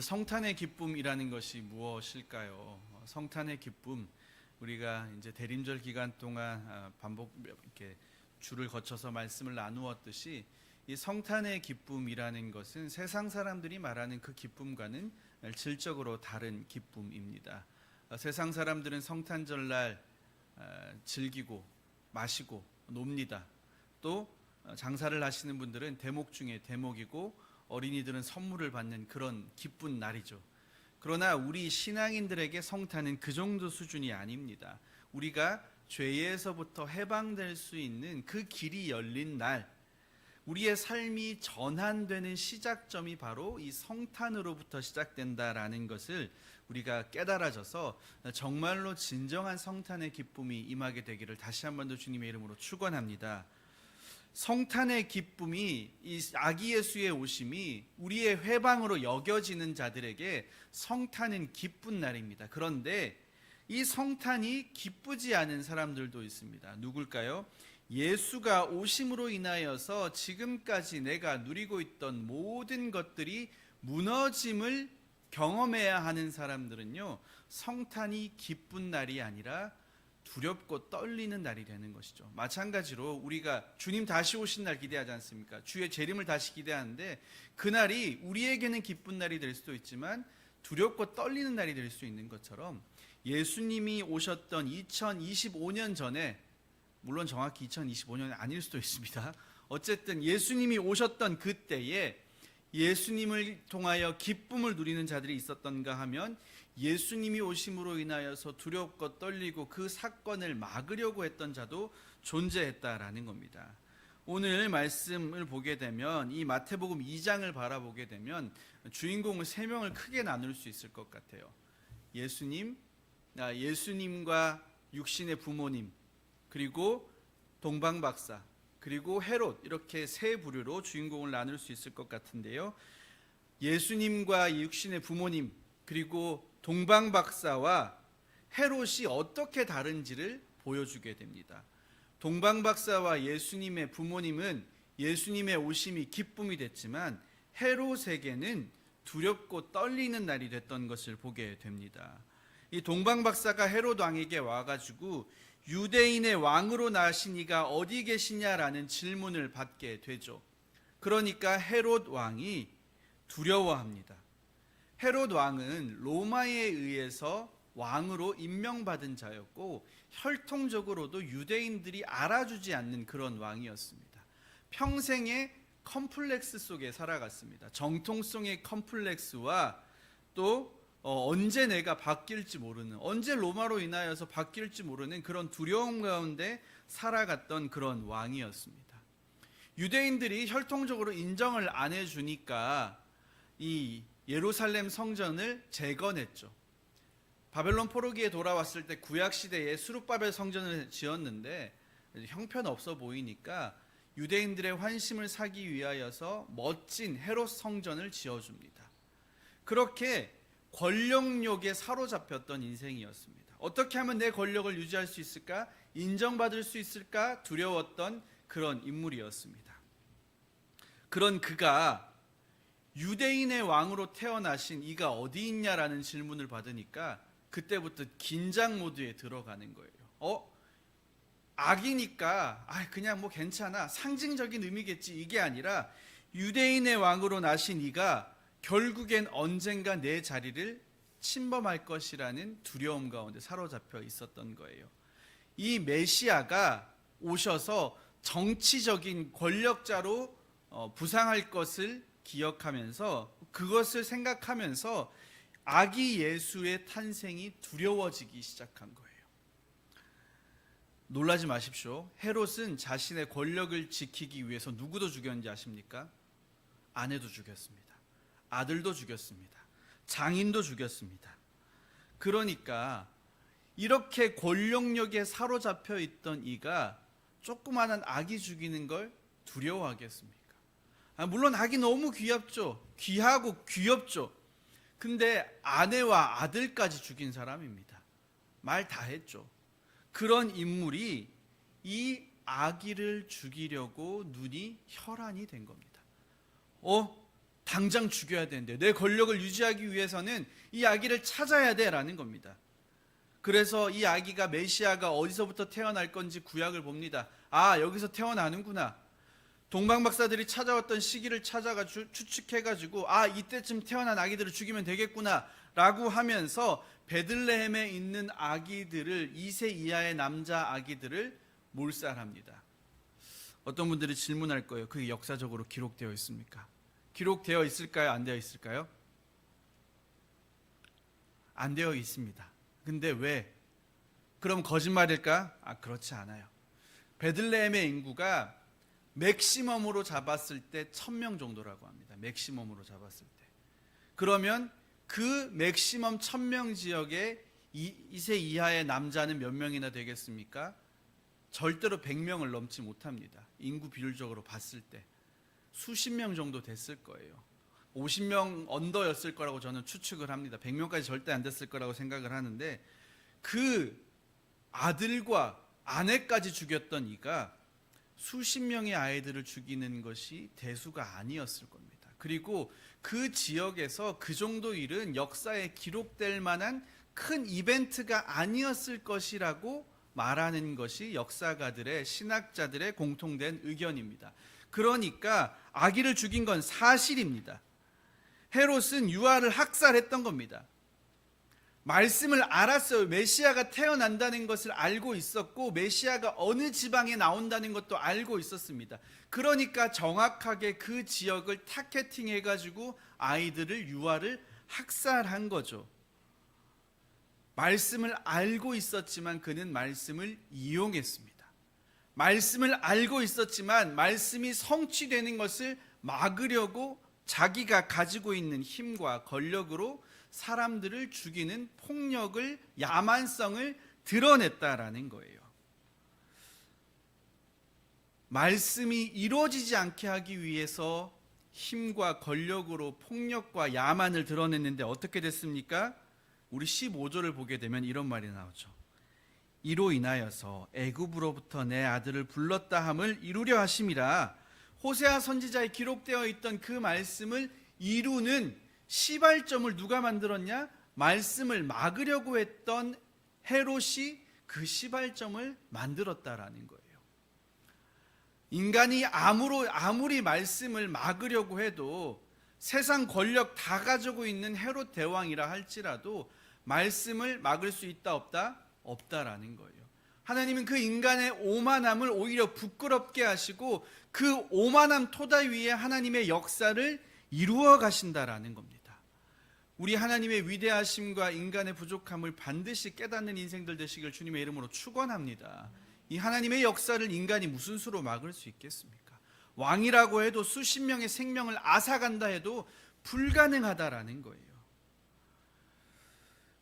성탄의 기쁨이라는 것이 무엇일까요? 어, 성탄의 기쁨 우리가 이제 대림절 기간 동안 아, 반복 이렇게 줄을 거쳐서 말씀을 나누었듯이 이 성탄의 기쁨이라는 것은 세상 사람들이 말하는 그 기쁨과는 질적으로 다른 기쁨입니다. 어, 세상 사람들은 성탄절날 아, 즐기고 마시고 놉니다. 또 어, 장사를 하시는 분들은 대목 중에 대목이고 어린이들은 선물을 받는 그런 기쁜 날이죠. 그러나 우리 신앙인들에게 성탄은 그 정도 수준이 아닙니다. 우리가 죄에서부터 해방될 수 있는 그 길이 열린 날, 우리의 삶이 전환되는 시작점이 바로 이 성탄으로부터 시작된다라는 것을 우리가 깨달아져서 정말로 진정한 성탄의 기쁨이 임하게 되기를 다시 한 번 더 주님의 이름으로 축원합니다. 성탄의 기쁨이 이 아기 예수의 오심이 우리의 회방으로 여겨지는 자들에게 성탄은 기쁜 날입니다. 그런데 이 성탄이 기쁘지 않은 사람들도 있습니다. 누굴까요? 예수가 오심으로 인하여서 지금까지 내가 누리고 있던 모든 것들이 무너짐을 경험해야 하는 사람들은요, 성탄이 기쁜 날이 아니라 두렵고 떨리는 날이 되는 것이죠. 마찬가지로 우리가 주님 다시 오신 날 기대하지 않습니까? 주의 재림을 다시 기대하는데 그날이 우리에게는 기쁜 날이 될 수도 있지만 두렵고 떨리는 날이 될 수 있는 것처럼 예수님이 오셨던 2025년 전에 물론 정확히 2025년이 아닐 수도 있습니다. 어쨌든 예수님이 오셨던 그때에 예수님을 통하여 기쁨을 누리는 자들이 있었던가 하면 예수님이 오심으로 인하여서 두렵고 떨리고 그 사건을 막으려고 했던 자도 존재했다라는 겁니다. 오늘 말씀을 보게 되면 이 마태복음 2장을 바라보게 되면 주인공을 세 명을 크게 나눌 수 있을 것 같아요. 예수님, 아, 예수님과 육신의 부모님, 그리고 동방박사, 그리고 헤롯 이렇게 세 부류로 주인공을 나눌 수 있을 것 같은데요. 예수님과 육신의 부모님 그리고 동방박사와 헤롯이 어떻게 다른지를 보여주게 됩니다. 동방박사와 예수님의 부모님은 예수님의 오심이 기쁨이 됐지만 헤롯에게는 두렵고 떨리는 날이 됐던 것을 보게 됩니다. 이 동방박사가 헤롯 왕에게 와가지고 유대인의 왕으로 나신 이가 어디 계시냐라는 질문을 받게 되죠. 그러니까 헤롯 왕이 두려워합니다. 헤롯 왕은 로마에 의해서 왕으로 임명받은 자였고 혈통적으로도 유대인들이 알아주지 않는 그런 왕이었습니다. 평생의 컴플렉스 속에 살아갔습니다. 정통성의 컴플렉스와 또 어, 언제 내가 바뀔지 모르는 언제 로마로 인하여서 바뀔지 모르는 그런 두려움 가운데 살아갔던 그런 왕이었습니다. 유대인들이 혈통적으로 인정을 안 해주니까 이 예루살렘 성전을 재건했죠. 바벨론 포로기에 돌아왔을 때 구약 시대에 수룹바벨 성전을 지었는데 형편 없어 보이니까 유대인들의 환심을 사기 위하여서 멋진 헤롯 성전을 지어줍니다. 그렇게 권력욕에 사로잡혔던 인생이었습니다. 어떻게 하면 내 권력을 유지할 수 있을까? 인정받을 수 있을까? 두려웠던 그런 인물이었습니다. 그런 그가 유대인의 왕으로 태어나신 이가 어디 있냐라는 질문을 받으니까 그때부터 긴장 모드에 들어가는 거예요. 어? 악이니까 아 그냥 뭐 괜찮아 상징적인 의미겠지 이게 아니라 유대인의 왕으로 나신 이가 결국엔 언젠가 내 자리를 침범할 것이라는 두려움 가운데 사로잡혀 있었던 거예요. 이 메시아가 오셔서 정치적인 권력자로 어, 부상할 것을 기억하면서 그것을 생각하면서 아기 예수의 탄생이 두려워지기 시작한 거예요. 놀라지 마십시오. 헤롯은 자신의 권력을 지키기 위해서 누구도 죽였는지 아십니까? 아내도 죽였습니다. 아들도 죽였습니다. 장인도 죽였습니다. 그러니까 이렇게 권력력에 사로잡혀 있던 이가 조그마한 아기 죽이는 걸 두려워하겠습니까? 아, 물론 아기 너무 귀엽죠. 귀하고 귀엽죠. 근데 아내와 아들까지 죽인 사람입니다. 말 다 했죠. 그런 인물이 이 아기를 죽이려고 눈이 혈안이 된 겁니다. 어? 당장 죽여야 되는데 내 권력을 유지하기 위해서는 이 아기를 찾아야 돼라는 겁니다. 그래서 이 아기가 메시아가 어디서부터 태어날 건지 구약을 봅니다. 아, 여기서 태어나는구나. 동방 박사들이 찾아왔던 시기를 찾아가 주- 추측해 가지고 아 이때쯤 태어난 아기들을 죽이면 되겠구나라고 하면서 베들레헴에 있는 아기들을 2세 이하의 남자 아기들을 몰살합니다. 어떤 분들이 질문할 거예요. 그게 역사적으로 기록되어 있습니까? 기록되어 있을까요? 안 되어 있을까요? 안 되어 있습니다. 근데 왜? 그럼 거짓말일까? 아, 그렇지 않아요. 베들레헴의 인구가 맥시멈으로 잡았을 때 1000명 정도라고 합니다. 맥시멈으로 잡았을 때. 그러면 그 맥시멈 1000명 지역에 2세 이하의 남자는 몇 명이나 되겠습니까? 절대로 100명을 넘지 못합니다. 인구 비율적으로 봤을 때 수십 명 정도 됐을 거예요. 50명 언더였을 거라고 저는 추측을 합니다. 100명까지 절대 안 됐을 거라고 생각을 하는데 그 아들과 아내까지 죽였던 이가 수십 명의 아이들을 죽이는 것이 대수가 아니었을 겁니다. 그리고 그 지역에서 그 정도 일은 역사에 기록될 만한 큰 이벤트가 아니었을 것이라고 말하는 것이 역사가들의 신학자들의 공통된 의견입니다. 그러니까 아기를 죽인 건 사실입니다. 헤롯은 유아를 학살했던 겁니다. 말씀을 알았어요. 메시아가 태어난다는 것을 알고 있었고 메시아가 어느 지방에 나온다는 것도 알고 있었습니다. 그러니까 정확하게 그 지역을 타겟팅해 가지고 아이들을 유아를 학살한 거죠. 말씀을 알고 있었지만 그는 말씀을 이용했습니다. 말씀을 알고 있었지만 말씀이 성취되는 것을 막으려고 자기가 가지고 있는 힘과 권력으로 사람들을 죽이는 폭력을 야만성을 드러냈다라는 거예요. 말씀이 이루어지지 않게 하기 위해서 힘과 권력으로 폭력과 야만을 드러냈는데 어떻게 됐습니까? 우리 15절을 보게 되면 이런 말이 나오죠. 이로 인하여서 애굽으로부터 내 아들을 불렀다 함을 이루려 하심이라 호세아 선지자에 기록되어 있던 그 말씀을 이루는 시발점을 누가 만들었냐? 말씀을 막으려고 했던 헤롯이 그 시발점을 만들었다라는 거예요. 인간이 아무로, 아무리 말씀을 막으려고 해도 세상 권력 다 가지고 있는 헤롯 대왕이라 할지라도 말씀을 막을 수 있다 없다? 없다라는 거예요. 하나님은 그 인간의 오만함을 오히려 부끄럽게 하시고 그 오만함 토다 위에 하나님의 역사를 이루어 가신다라는 겁니다. 우리 하나님의 위대하심과 인간의 부족함을 반드시 깨닫는 인생들 되시길 주님의 이름으로 축원합니다. 이 하나님의 역사를 인간이 무슨 수로 막을 수 있겠습니까? 왕이라고 해도 수십 명의 생명을 앗아간다 해도 불가능하다라는 거예요.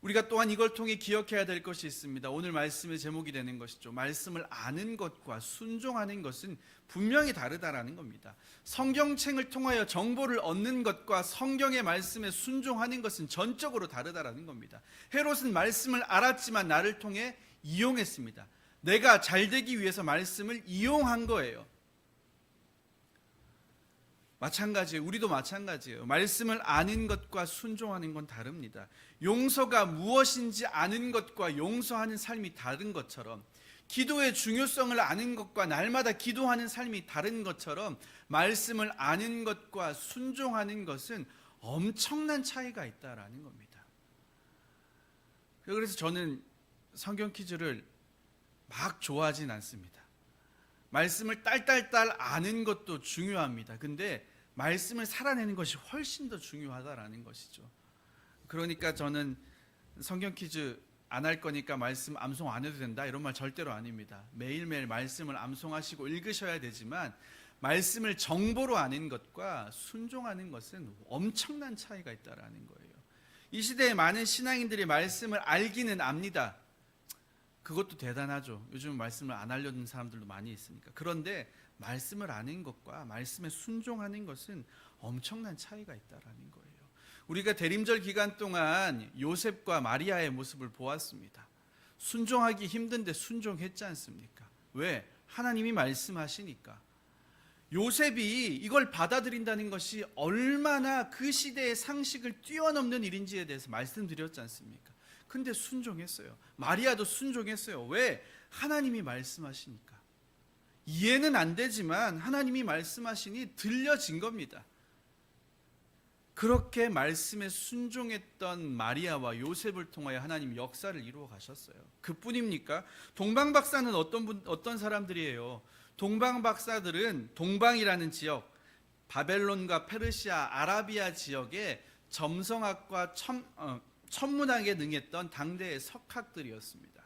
우리가 또한 이걸 통해 기억해야 될 것이 있습니다. 오늘 말씀의 제목이 되는 것이죠. 말씀을 아는 것과 순종하는 것은 분명히 다르다라는 겁니다. 성경책을 통하여 정보를 얻는 것과 성경의 말씀에 순종하는 것은 전적으로 다르다라는 겁니다. 헤롯은 말씀을 알았지만 나를 통해 이용했습니다. 내가 잘 되기 위해서 말씀을 이용한 거예요. 마찬가지예요. 우리도 마찬가지예요. 말씀을 아는 것과 순종하는 건 다릅니다. 용서가 무엇인지 아는 것과 용서하는 삶이 다른 것처럼 기도의 중요성을 아는 것과 날마다 기도하는 삶이 다른 것처럼 말씀을 아는 것과 순종하는 것은 엄청난 차이가 있다라는 겁니다. 그래서 저는 성경 퀴즈를 막 좋아하진 않습니다. 말씀을 딸딸딸 아는 것도 중요합니다. 근데 말씀을 살아내는 것이 훨씬 더 중요하다라는 것이죠. 그러니까 저는 성경 퀴즈 안 할 거니까 말씀 암송 안 해도 된다 이런 말 절대로 아닙니다. 매일매일 말씀을 암송하시고 읽으셔야 되지만 말씀을 정보로 아는 것과 순종하는 것은 엄청난 차이가 있다라는 거예요. 이 시대에 많은 신앙인들이 말씀을 알기는 압니다. 그것도 대단하죠. 요즘 말씀을 안 알려는 사람들도 많이 있으니까. 그런데 말씀을 아는 것과 말씀에 순종하는 것은 엄청난 차이가 있다라는 거예요. 우리가 대림절 기간 동안 요셉과 마리아의 모습을 보았습니다. 순종하기 힘든데 순종했지 않습니까? 왜? 하나님이 말씀하시니까. 요셉이 이걸 받아들인다는 것이 얼마나 그 시대의 상식을 뛰어넘는 일인지에 대해서 말씀드렸지 않습니까? 근데 순종했어요. 마리아도 순종했어요. 왜? 하나님이 말씀하시니까. 이해는 안 되지만 하나님이 말씀하시니 들려진 겁니다. 그렇게 말씀에 순종했던 마리아와 요셉을 통하여 하나님 역사를 이루어 가셨어요. 그뿐입니까? 동방 박사는 어떤 분 어떤 사람들이에요? 동방 박사들은 동방이라는 지역, 바벨론과 페르시아, 아라비아 지역의 점성학과 천, 어, 천문학에 능했던 당대의 석학들이었습니다.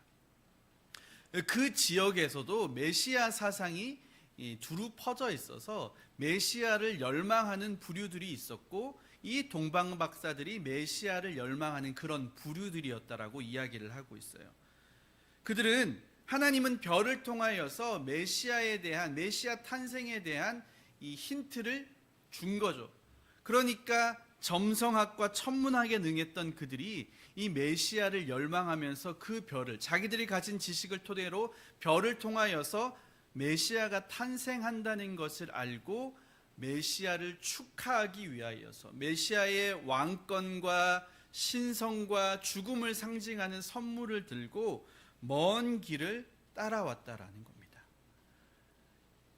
그 지역에서도 메시아 사상이 이 두루 퍼져 있어서 메시아를 열망하는 부류들이 있었고 이 동방 박사들이 메시아를 열망하는 그런 부류들이었다라고 이야기를 하고 있어요. 그들은 하나님은 별을 통하여서 메시아에 대한 메시아 탄생에 대한 이 힌트를 준 거죠. 그러니까 점성학과 천문학에 능했던 그들이 이 메시아를 열망하면서 그 별을 자기들이 가진 지식을 토대로 별을 통하여서 메시아가 탄생한다는 것을 알고 메시아를 축하하기 위하여서 메시아의 왕권과 신성과 죽음을 상징하는 선물을 들고 먼 길을 따라왔다라는 겁니다.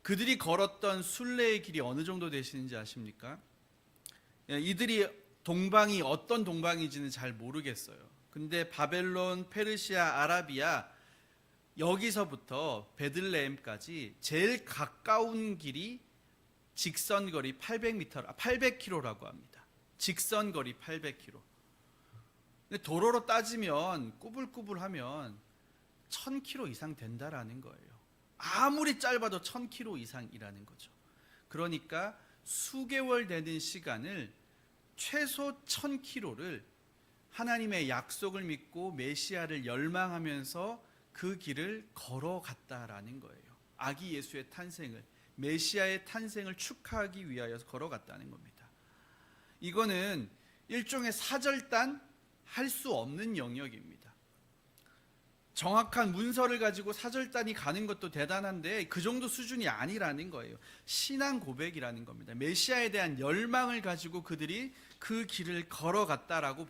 그들이 걸었던 순례의 길이 어느 정도 되시는지 아십니까? 예, 이들이 동방이 어떤 동방인지는 잘 모르겠어요. 근데 바벨론, 페르시아, 아라비아 여기서부터 베들레헴까지 제일 가까운 길이 직선 거리 800m, 800km라고 합니다. 직선 거리 800km. 근데 도로로 따지면 꾸불꾸불하면 1000km 이상 된다라는 거예요. 아무리 짧아도 1000km 이상이라는 거죠. 그러니까 수개월 되는 시간을 최소 1000km를 하나님의 약속을 믿고 메시아를 열망하면서 그 길을 걸어갔다라는 거예요. 아기 예수의 탄생을 메시아의 탄생을 축하하기 위하여 걸어갔다는 겁니다. 이거는 일종의 사절단 할 수 없는 영역입니다. 정확한 문서를 가지고 사절단이 가는 것도 대단한데 그 정도 수준이 아니라는 거예요. 신앙 고백이라는 겁니다. 메시아에 대한 열망을 가지고 그들이 그 길을 걸어갔다라고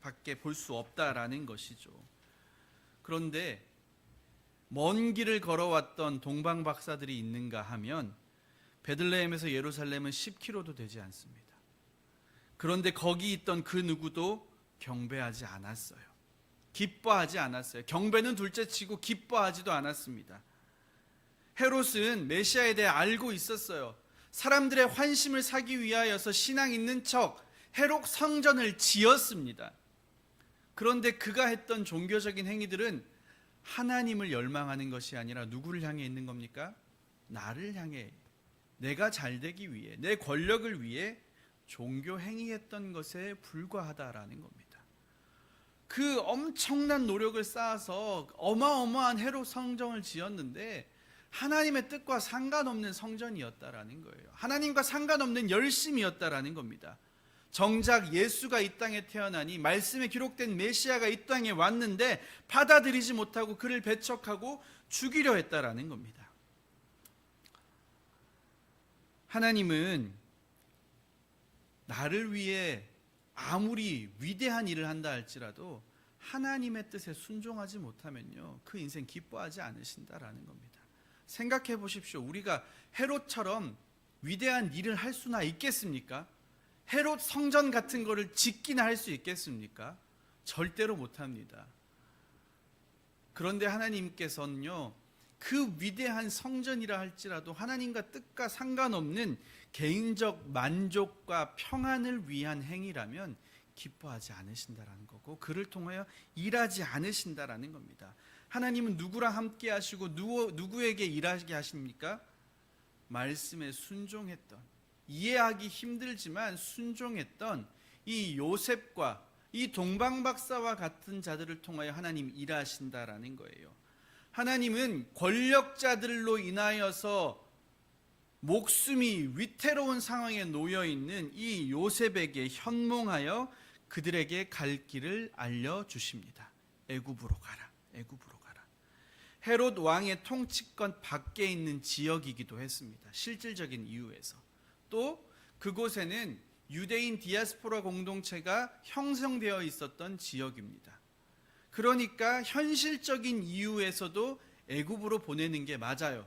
밖에 볼 수 없다라는 것이죠. 그런데 먼 길을 걸어왔던 동방 박사들이 있는가 하면 베들레헴에서 예루살렘은 10km도 되지 않습니다. 그런데 거기 있던 그 누구도 경배하지 않았어요. 기뻐하지 않았어요. 경배는 둘째치고 기뻐하지도 않았습니다. 헤롯은 메시아에 대해 알고 있었어요. 사람들의 환심을 사기 위하여서 신앙 있는 척 헤롯 성전을 지었습니다. 그런데 그가 했던 종교적인 행위들은 하나님을 열망하는 것이 아니라 누구를 향해 있는 겁니까? 나를 향해 내가 잘 되기 위해 내 권력을 위해 종교 행위했던 것에 불과하다라는 겁니다. 그 엄청난 노력을 쌓아서 어마어마한 헤롯 성전을 지었는데 하나님의 뜻과 상관없는 성전이었다라는 거예요. 하나님과 상관없는 열심이었다라는 겁니다. 정작 예수가 이 땅에 태어나니 말씀에 기록된 메시아가 이 땅에 왔는데 받아들이지 못하고 그를 배척하고 죽이려 했다라는 겁니다. 하나님은 나를 위해 아무리 위대한 일을 한다 할지라도 하나님의 뜻에 순종하지 못하면요. 그 인생 기뻐하지 않으신다라는 겁니다. 생각해 보십시오. 우리가 헤롯처럼 위대한 일을 할 수나 있겠습니까? 헤롯 성전 같은 거를 짓기나 할 수 있겠습니까? 절대로 못 합니다. 그런데 하나님께서는요. 그 위대한 성전이라 할지라도 하나님과 뜻과 상관없는 개인적 만족과 평안을 위한 행위라면 기뻐하지 않으신다라는 거고 그를 통하여 일하지 않으신다라는 겁니다. 하나님은 누구랑 함께 하시고 누구, 누구에게 일하게 하십니까? 말씀에 순종했던 이해하기 힘들지만 순종했던 이 요셉과 이 동방 박사와 같은 자들을 통하여 하나님 일하신다라는 거예요. 하나님은 권력자들로 인하여서 목숨이 위태로운 상황에 놓여 있는 이 요셉에게 현몽하여 그들에게 갈 길을 알려 주십니다. 애굽으로 가라. 애굽으로 가라. 헤롯 왕의 통치권 밖에 있는 지역이기도 했습니다. 실질적인 이유에서. 또 그곳에는 유대인 디아스포라 공동체가 형성되어 있었던 지역입니다. 그러니까 현실적인 이유에서도 애굽으로 보내는 게 맞아요.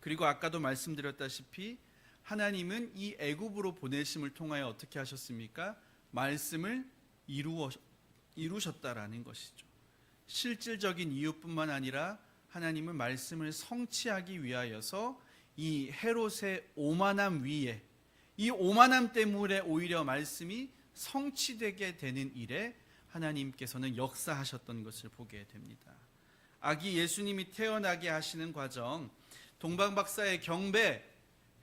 그리고 아까도 말씀드렸다시피 하나님은 이 애굽으로 보내심을 통하여 어떻게 하셨습니까? 말씀을 이루어 이루셨다라는 것이죠. 실질적인 이유뿐만 아니라 하나님은 말씀을 성취하기 위하여서 이 헤롯의 오만함 위에 이 오만함 때문에 오히려 말씀이 성취되게 되는 일에 하나님께서는 역사하셨던 것을 보게 됩니다. 아기 예수님이 태어나게 하시는 과정, 동방박사의 경배,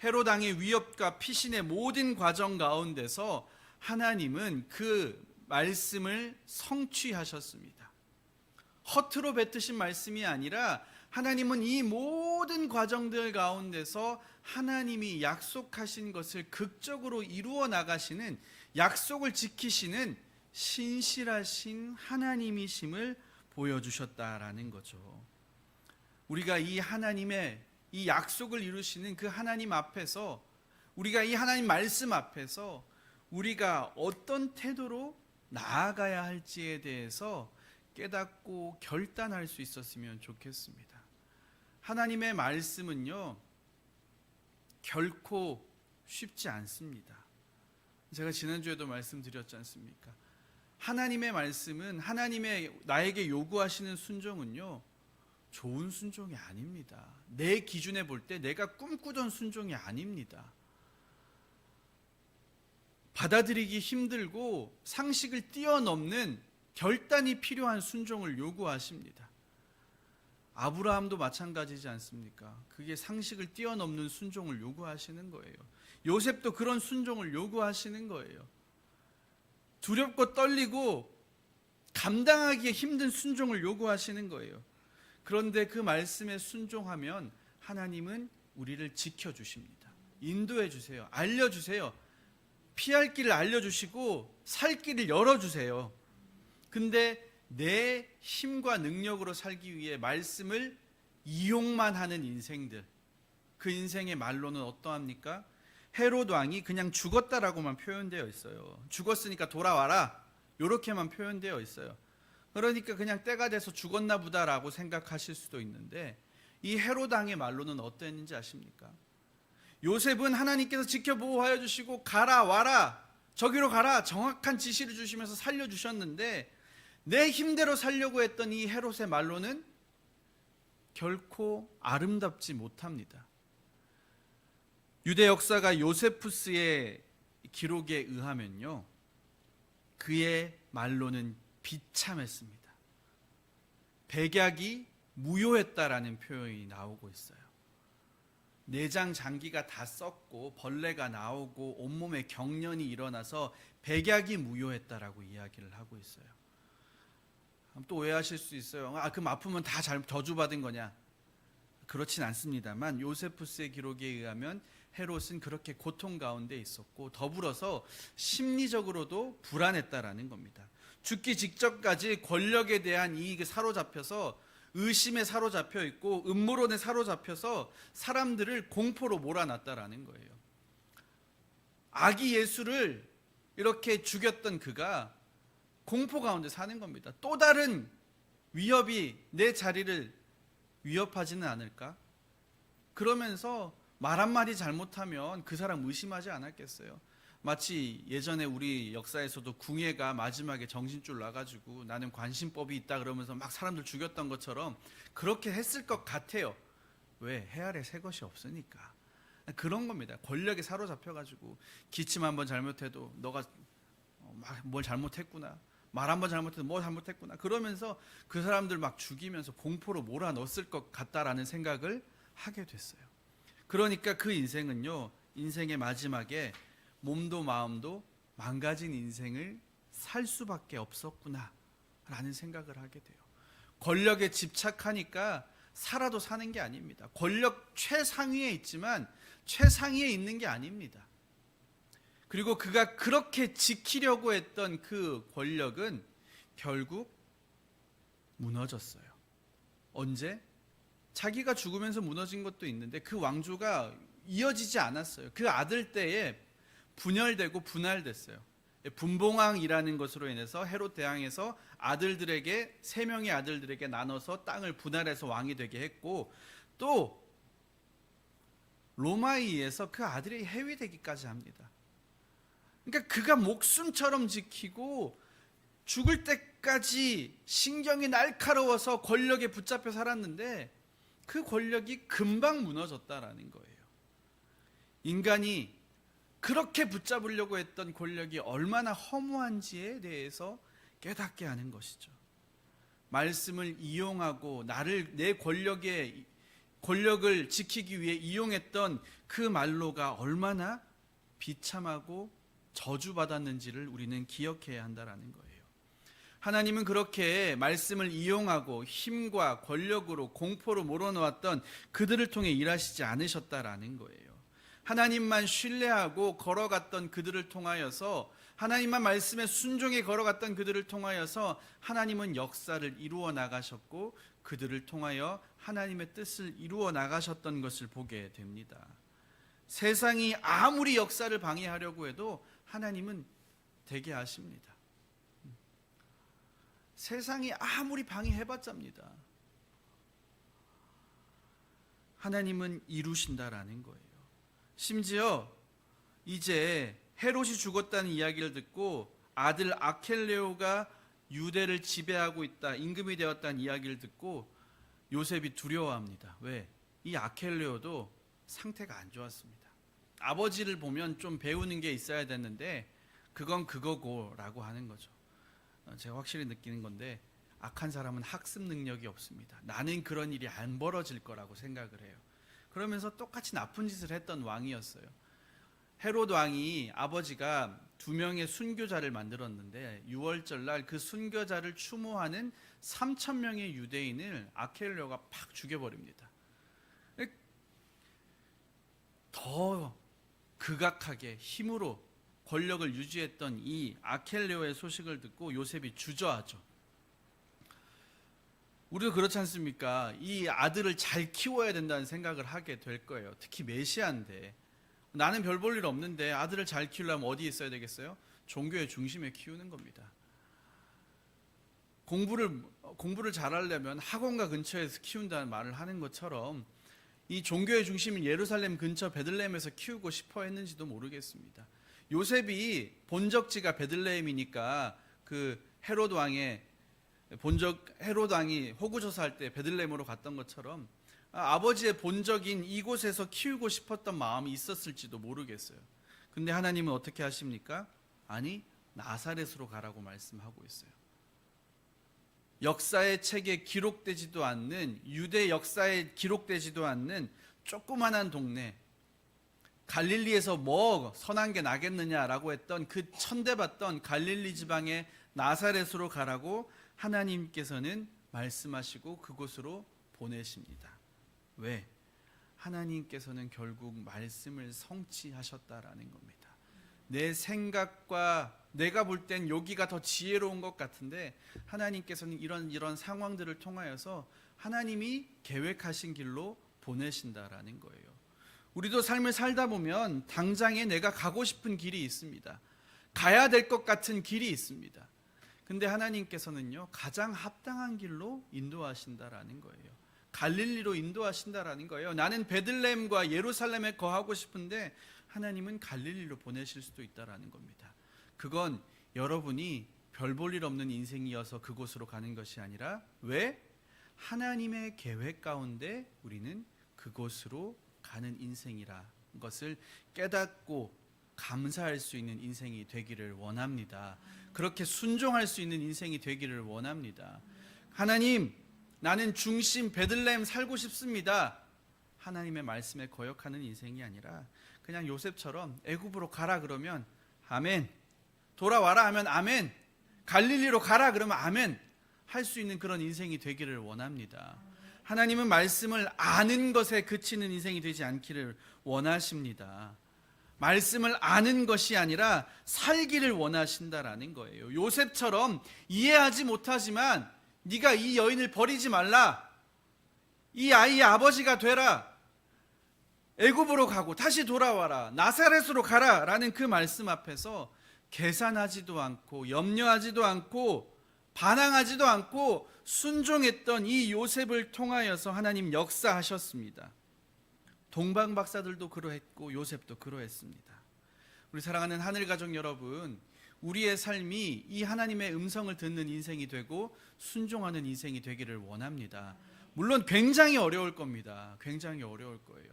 헤롯 왕의 위협과 피신의 모든 과정 가운데서 하나님은 그 말씀을 성취하셨습니다. 허투루 뱉으신 말씀이 아니라 하나님은 이 모든 과정들 가운데서 하나님이 약속하신 것을 극적으로 이루어 나가시는 약속을 지키시는 신실하신 하나님이심을 보여주셨다라는 거죠. 우리가 이 하나님의 이 약속을 이루시는 그 하나님 앞에서 우리가 이 하나님 말씀 앞에서 우리가 어떤 태도로 나아가야 할지에 대해서 깨닫고 결단할 수 있었으면 좋겠습니다. 하나님의 말씀은요, 결코 쉽지 않습니다. 제가 지난주에도 말씀드렸지 않습니까? 하나님의 말씀은 하나님의 나에게 요구하시는 순종은요, 좋은 순종이 아닙니다. 내 기준에 볼 때 내가 꿈꾸던 순종이 아닙니다. 받아들이기 힘들고 상식을 뛰어넘는 결단이 필요한 순종을 요구하십니다. 아브라함도 마찬가지지 않습니까? 그게 상식을 뛰어넘는 순종을 요구하시는 거예요. 요셉도 그런 순종을 요구하시는 거예요. 두렵고 떨리고 감당하기 힘든 순종을 요구하시는 거예요. 그런데 그 말씀에 순종하면 하나님은 우리를 지켜주십니다. 인도해 주세요. 알려주세요. 피할 길을 알려주시고 살 길을 열어주세요. 근데 내 힘과 능력으로 살기 위해 말씀을 이용만 하는 인생들, 그 인생의 말로는 어떠합니까? 헤롯 왕이 그냥 죽었다라고만 표현되어 있어요. 죽었으니까 돌아와라. 이렇게만 표현되어 있어요. 그러니까 그냥 때가 돼서 죽었나 보다라고 생각하실 수도 있는데 이 헤롯 왕의 말로는 어땠는지 아십니까? 요셉은 하나님께서 지켜 보호하여 주시고 가라 와라 저기로 가라 정확한 지시를 주시면서 살려 주셨는데 내 힘대로 살려고 했던 이 헤롯의 말로는 결코 아름답지 못합니다. 유대 역사가 요세푸스의 기록에 의하면요. 그의 말로는 비참했습니다. 백약이 무효했다라는 표현이 나오고 있어요. 내장 장기가 다 썩고 벌레가 나오고 온몸에 경련이 일어나서 백약이 무효했다라고 이야기를 하고 있어요. 또 오해하실 수 있어요. 아, 그럼 아프면 다 잘 저주받은 거냐? 그렇진 않습니다만 요세푸스의 기록에 의하면 헤롯은 그렇게 고통 가운데 있었고 더불어서 심리적으로도 불안했다라는 겁니다. 죽기 직전까지 권력에 대한 이익에 사로잡혀서 의심에 사로잡혀 있고 음모론에 사로잡혀서 사람들을 공포로 몰아놨다라는 거예요. 아기 예수를 이렇게 죽였던 그가 공포 가운데 사는 겁니다. 또 다른 위협이 내 자리를 위협하지는 않을까? 그러면서 말 한마디 잘못하면 그 사람 의심하지 않았겠어요. 마치 예전에 우리 역사에서도 궁예가 마지막에 정신줄 나가지고 나는 관심법이 있다 그러면서 막 사람들 죽였던 것처럼 그렇게 했을 것 같아요. 왜? 해 아래 새 것이 없으니까. 그런 겁니다. 권력에 사로잡혀가지고 기침 한번 잘못해도 너가 어, 뭘 잘못했구나. 말 한번 잘못해도 뭐 잘못했구나. 그러면서 그 사람들 막 죽이면서 공포로 몰아넣었을 것 같다라는 생각을 하게 됐어요. 그러니까 그 인생은요, 인생의 마지막에 몸도 마음도 망가진 인생을 살 수밖에 없었구나 라는 생각을 하게 돼요. 권력에 집착하니까 살아도 사는 게 아닙니다. 권력 최상위에 있지만 최상위에 있는 게 아닙니다. 그리고 그가 그렇게 지키려고 했던 그 권력은 결국 무너졌어요. 언제? 자기가 죽으면서 무너진 것도 있는데 그 왕조가 이어지지 않았어요. 그 아들 때에 분열되고 분할됐어요. 분봉왕이라는 것으로 인해서 헤롯 대왕에서 아들들에게 세 명의 아들들에게 나눠서 땅을 분할해서 왕이 되게 했고 또 로마에 의해서 그 아들이 해위되기까지 합니다. 그러니까 그가 목숨처럼 지키고 죽을 때까지 신경이 날카로워서 권력에 붙잡혀 살았는데 그 권력이 금방 무너졌다라는 거예요. 인간이 그렇게 붙잡으려고 했던 권력이 얼마나 허무한지에 대해서 깨닫게 하는 것이죠. 말씀을 이용하고 나를 내 권력에 권력을 지키기 위해 이용했던 그 말로가 얼마나 비참하고 저주받았는지를 우리는 기억해야 한다라는 거예요. 하나님은 그렇게 말씀을 이용하고 힘과 권력으로 공포로 몰아놓았던 그들을 통해 일하시지 않으셨다라는 거예요. 하나님만 신뢰하고 걸어갔던 그들을 통하여서 하나님만 말씀에 순종해 걸어갔던 그들을 통하여서 하나님은 역사를 이루어 나가셨고 그들을 통하여 하나님의 뜻을 이루어 나가셨던 것을 보게 됩니다. 세상이 아무리 역사를 방해하려고 해도 하나님은 되게 하십니다. 세상이 아무리 방해해봤자입니다. 하나님은 이루신다라는 거예요. 심지어 이제 헤롯이 죽었다는 이야기를 듣고 아들 아켈레오가 유대를 지배하고 있다, 임금이 되었다는 이야기를 듣고 요셉이 두려워합니다. 왜? 이 아켈레오도 상태가 안 좋았습니다. 아버지를 보면 좀 배우는 게 있어야 되는데 그건 그거고라고 하는 거죠. 어, 제가 확실히 느끼는 건데 악한 사람은 학습 능력이 없습니다. 나는 그런 일이 안 벌어질 거라고 생각을 해요. 그러면서 똑같이 나쁜 짓을 했던 왕이었어요. 헤롯 왕이 아버지가 두 명의 순교자를 만들었는데 6월절 날 그 순교자를 추모하는 3천 명의 유대인을 아켈레오가 팍 죽여버립니다. 더 극악하게 힘으로 권력을 유지했던 이 아켈레오의 소식을 듣고 요셉이 주저하죠. 우리도 그렇지 않습니까? 이 아들을 잘 키워야 된다는 생각을 하게 될 거예요. 특히 메시아인데 나는 별 볼 일 없는데 아들을 잘 키우려면 어디 있어야 되겠어요? 종교의 중심에 키우는 겁니다. 공부를 공부를 잘하려면 학원가 근처에서 키운다는 말을 하는 것처럼 이 종교의 중심인 예루살렘 근처 베들레헴에서 키우고 싶어 했는지도 모르겠습니다. 요셉이 본적지가 베들레헴이니까 그 헤롯 왕의 본적 헤롯 왕이 호구 조사할 때 베들레헴으로 갔던 것처럼 아, 아버지의 본적인 이곳에서 키우고 싶었던 마음이 있었을지도 모르겠어요. 근데 하나님은 어떻게 하십니까? 아니 나사렛으로 가라고 말씀하고 있어요. 역사의 책에 기록되지도 않는 유대 역사에 기록되지도 않는 조그만한 동네 갈릴리에서 뭐 선한 게 나겠느냐라고 했던 그 천대받던 갈릴리 지방의 나사렛으로 가라고 하나님께서는 말씀하시고 그곳으로 보내십니다. 왜? 하나님께서는 결국 말씀을 성취하셨다라는 겁니다. 내 생각과 내가 볼 땐 여기가 더 지혜로운 것 같은데 하나님께서는 이런 이런 상황들을 통하여서 하나님이 계획하신 길로 보내신다라는 거예요. 우리도 삶을 살다 보면 당장에 내가 가고 싶은 길이 있습니다. 가야 될 것 같은 길이 있습니다. 근데 하나님께서는요, 가장 합당한 길로 인도하신다라는 거예요. 갈릴리로 인도하신다라는 거예요. 나는 베들레헴과 예루살렘에 거하고 싶은데 하나님은 갈릴리로 보내실 수도 있다라는 겁니다. 그건 여러분이 별 볼 일 없는 인생이어서 그곳으로 가는 것이 아니라 왜 하나님의 계획 가운데 우리는 그곳으로 가는 인생이라 것을 깨닫고 감사할 수 있는 인생이 되기를 원합니다. 그렇게 순종할 수 있는 인생이 되기를 원합니다. 하나님, 나는 중심 베들레헴 살고 싶습니다. 하나님의 말씀에 거역하는 인생이 아니라 그냥 요셉처럼 애굽으로 가라 그러면 아멘. 돌아와라 하면 아멘. 갈릴리로 가라 그러면 아멘. 할 수 있는 그런 인생이 되기를 원합니다. 하나님은 말씀을 아는 것에 그치는 인생이 되지 않기를 원하십니다. 말씀을 아는 것이 아니라 살기를 원하신다라는 거예요. 요셉처럼 이해하지 못하지만 네가 이 여인을 버리지 말라. 이 아이의 아버지가 되라. 애굽으로 가고 다시 돌아와라. 나사렛으로 가라라는 그 말씀 앞에서 계산하지도 않고 염려하지도 않고 반항하지도 않고 순종했던 이 요셉을 통하여서 하나님 역사하셨습니다. 동방 박사들도 그러했고 요셉도 그러했습니다. 우리 사랑하는 하늘 가족 여러분, 우리의 삶이 이 하나님의 음성을 듣는 인생이 되고 순종하는 인생이 되기를 원합니다. 물론 굉장히 어려울 겁니다. 굉장히 어려울 거예요.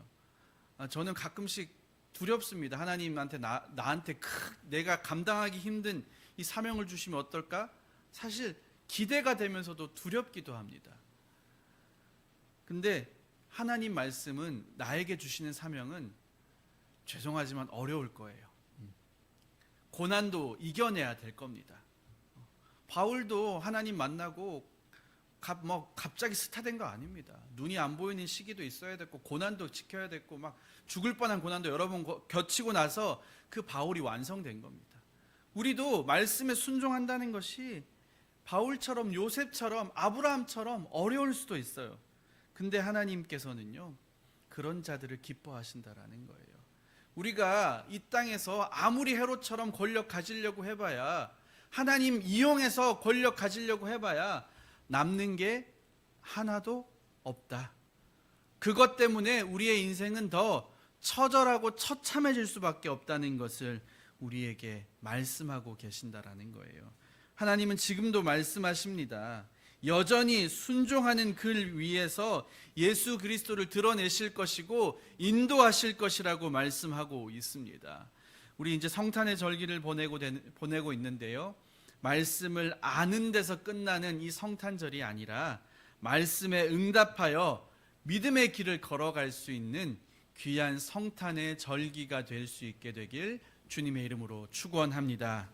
아, 저는 가끔씩 두렵습니다. 하나님한테 나, 나한테 크, 내가 감당하기 힘든 이 사명을 주시면 어떨까? 사실 기대가 되면서도 두렵기도 합니다. 근데 하나님 말씀은 나에게 주시는 사명은 죄송하지만 어려울 거예요. 고난도 이겨내야 될 겁니다. 바울도 하나님 만나고 갑, 뭐 갑자기 스타 된 거 아닙니다. 눈이 안 보이는 시기도 있어야 됐고 고난도 지켜야 됐고 막 죽을 뻔한 고난도 여러 번 거- 겹치고 나서 그 바울이 완성된 겁니다. 우리도 말씀에 순종한다는 것이 바울처럼 요셉처럼 아브라함처럼 어려울 수도 있어요. 근데 하나님께서는요 그런 자들을 기뻐하신다라는 거예요. 우리가 이 땅에서 아무리 헤롯처럼 권력 가지려고 해봐야 하나님 이용해서 권력 가지려고 해봐야 남는 게 하나도 없다. 그것 때문에 우리의 인생은 더 처절하고 처참해질 수밖에 없다는 것을 우리에게 말씀하고 계신다라는 거예요. 하나님은 지금도 말씀하십니다. 여전히 순종하는 글 위에서 예수 그리스도를 드러내실 것이고 인도하실 것이라고 말씀하고 있습니다. 우리 이제 성탄의 절기를 보내고 된- 보내고 있는데요. 말씀을 아는 데서 끝나는 이 성탄절이 아니라 말씀에 응답하여 믿음의 길을 걸어갈 수 있는 귀한 성탄의 절기가 될 수 있게 되길 주님의 이름으로 축원합니다.